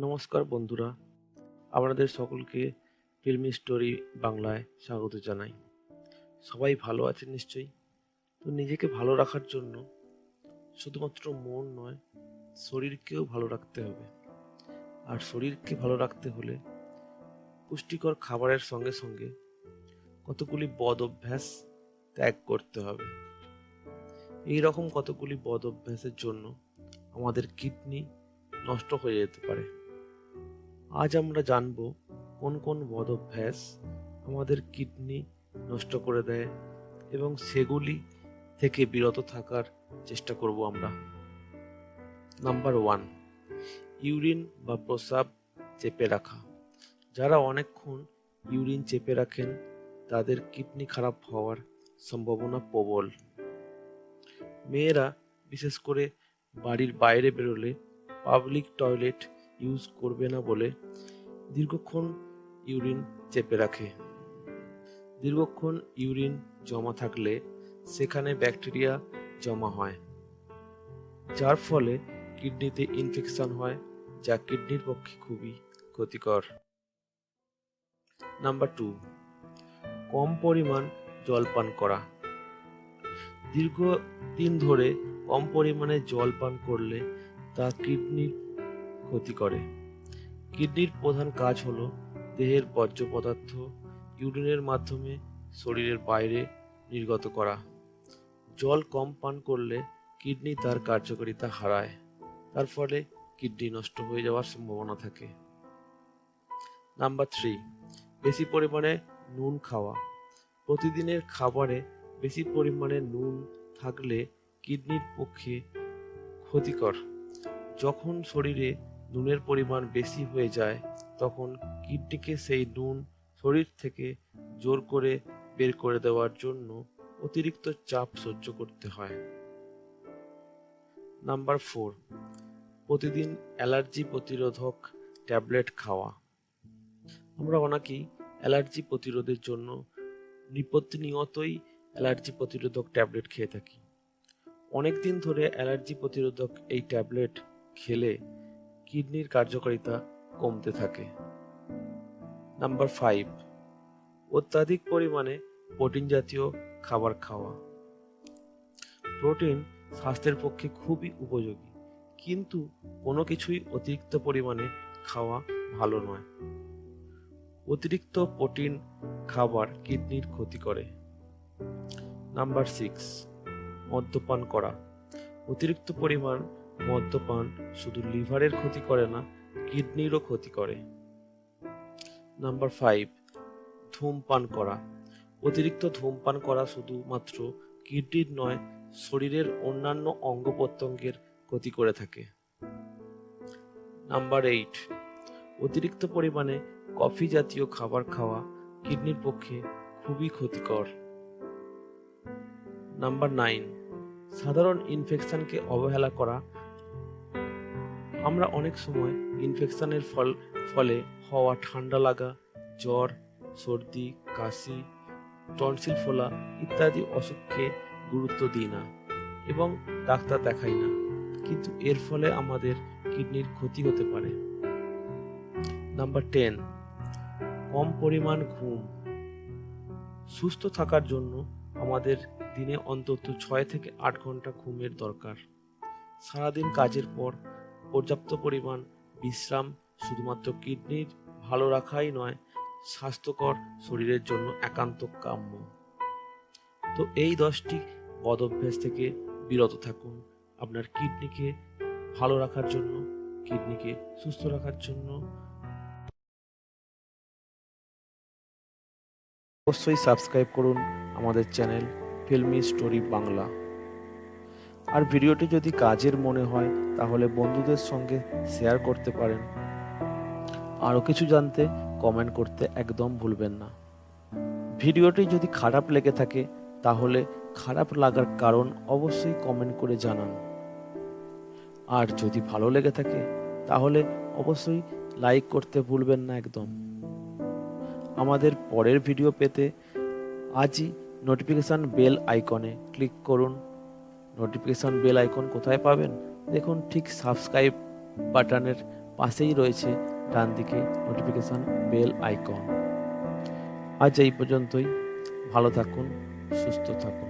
নমস্কার বন্ধুরা, আপনাদের সকলকে ফিল্মি স্টোরি বাংলায় স্বাগত জানাই। সবাই ভালো আছেন নিশ্চয়ই? তো নিজেকে ভালো রাখার জন্য শুধুমাত্র মন নয়, শরীরকেও ভালো রাখতে হবে। আর শরীরকে ভালো রাখতে হলে পুষ্টিকর খাবারের সঙ্গে সঙ্গে কতগুলি বদ অভ্যাস ত্যাগ করতে হবে। এই রকম কতগুলি বদ অভ্যাসের জন্য আমাদের কিডনি নষ্ট হয়ে যেতে পারে। আজ আমরা জানব কোন কোন বদ অভ্যাস আমাদের কিডনি নষ্ট করে দেয় এবং সেগুলি থেকে বিরত থাকার চেষ্টা করব আমরা। নাম্বার ওয়ান, ইউরিন বা প্রস্রাব চেপে রাখা। যারা অনেকক্ষণ ইউরিন চেপে রাখেন, তাদের কিডনি খারাপ হওয়ার সম্ভাবনা প্রবল। মেয়েরা বিশেষ করে বাড়ির বাইরে বেরোলে পাবলিক টয়লেট ইউজ করবে না বলে দীর্ঘক্ষণ ইউরিন চেপে রাখে। দীর্ঘক্ষণ ইউরিন জমা থাকলে সেখানে ব্যাকটেরিয়া জমা হয়, যার ফলে কিডনিতে ইনফেকশন হয়, যা কিডনির পক্ষে খুবই ক্ষতিকর। নাম্বার টু, কম পরিমাণ জল পান করা। দীর্ঘ দিন ধরে কম পরিমাণে জল পান করলে তা কিডনির ক্ষতি করে। কিডনির প্রধান কাজ হলো দেহের বর্জ্য পদার্থ ইউরিনের মাধ্যমে শরীরের বাইরে নির্গত করা। জল কম পান করলে কিডনি তার কার্যকারিতা হারায়। তার ফলে কিডনি নষ্ট হয়ে যাওয়ার সম্ভাবনা থাকে। নাম্বার থ্রি, বেশি পরিমাণে নুন খাওয়া। প্রতিদিনের খাবারে বেশি পরিমাণে নুন থাকলে কিডনির পক্ষে ক্ষতিকর। যখন শরীরে নুনের পরিমাণ বেশি হয়ে যায়, তখন কিডনিকে সেই নুন শরীর থেকে জোর করে বের করে দেওয়ার জন্য অতিরিক্ত চাপ সহ্য করতে হয়। নাম্বার ফোর, প্রতিদিন অ্যালার্জি প্রতিরোধক ট্যাবলেট খাওয়া। আমরা অনেকেই অ্যালার্জি প্রতিরোধের জন্য প্রতিনিয়তই অ্যালার্জি প্রতিরোধক ট্যাবলেট খেয়ে থাকি। অনেক দিন ধরে অ্যালার্জি প্রতিরোধক এই ট্যাবলেট খেলে কিডনির কার্যকারিতা কমতে থাকে। নাম্বার ফাইভ অত্যাধিক পরিমাণে প্রোটিন জাতীয় খাবার খাওয়া। প্রোটিন স্বাস্থ্যের পক্ষে খুবই উপযোগী, কিন্তু কোনো কিছুই অতিরিক্ত পরিমাণে খাওয়া ভালো নয়। অতিরিক্ত প্রোটিন খাবার কিডনির ক্ষতি করে। নাম্বার সিক্স মদ্যপান করা। অতিরিক্ত পরিমাণ মদ্যপান শুধু লিভারের ক্ষতি করে না, কিডনিরও ক্ষতি করে। নাম্বার ফাইভ ধূমপান করা। অতিরিক্ত ধূমপান করা শুধুমাত্র কিডনির নয়, শরীরের অন্যান্য অঙ্গ প্রত্যঙ্গের ক্ষতি করে থাকে। নাম্বার এইট অতিরিক্ত পরিমাণে কফি জাতীয় খাবার খাওয়া কিডনির পক্ষে খুবই ক্ষতিকর। নাম্বার নাইন সাধারণ ইনফেকশনকে অবহেলা করা আমরা অনেক সময় ইনফেকশনের ফল, ফলে হওয়া, ঠান্ডা লাগা, জ্বর, সর্দি, কাশি টনসিল ফোলা ইত্যাদি অসুখকে গুরুত্ব দিই না এবং ডাক্তার দেখাই না। কিন্তু এর ফলে আমাদের কিডনির ক্ষতি হতে পারে। নাম্বার টেন কম পরিমাণ ঘুম। সুস্থ থাকার জন্য আমাদের দিনে অন্তত ছয় থেকে আট ঘণ্টা ঘুমের দরকার। সারাদিন কাজের পর পর্যাপ্ত পরিমাণ বিশ্রাম শুধুমাত্র কিডনির ভালো রাখাই নয়, স্বাস্থ্যকর শরীরের জন্য একান্ত কাম্য। তো এই দশটি বদ অভ্যাস থেকে বিরত থাকুন। আপনার কিডনিকে ভালো রাখার জন্য, কিডনিকে সুস্থ রাখার জন্য। অবশ্যই সাবস্ক্রাইব করুন আমাদের চ্যানেল ফিল্মি স্টোরি বাংলা। আর ভিডিওটি যদি কাজের মনে হয়, তাহলে বন্ধুদের সঙ্গে শেয়ার করতে পারেন। আরও কিছু জানতে কমেন্ট করতে একদম ভুলবেন না। ভিডিওটি যদি খারাপ লেগে থাকে, তাহলে খারাপ লাগার কারণ অবশ্যই কমেন্ট করে জানান। আর যদি ভালো লেগে থাকে, তাহলে অবশ্যই লাইক করতে ভুলবেন না একদম। আমাদের পরের ভিডিও পেতে আজই নোটিফিকেশান বেল আইকনে ক্লিক করুন। নোটিফিকেশান বেল আইকন কোথায় পাবেন? দেখুন, ঠিক সাবস্ক্রাইব বাটনের পাশেই রয়েছে ডান দিকে নোটিফিকেশান বেল আইকন আজ এই পর্যন্তই। ভালো থাকুন, সুস্থ থাকুন।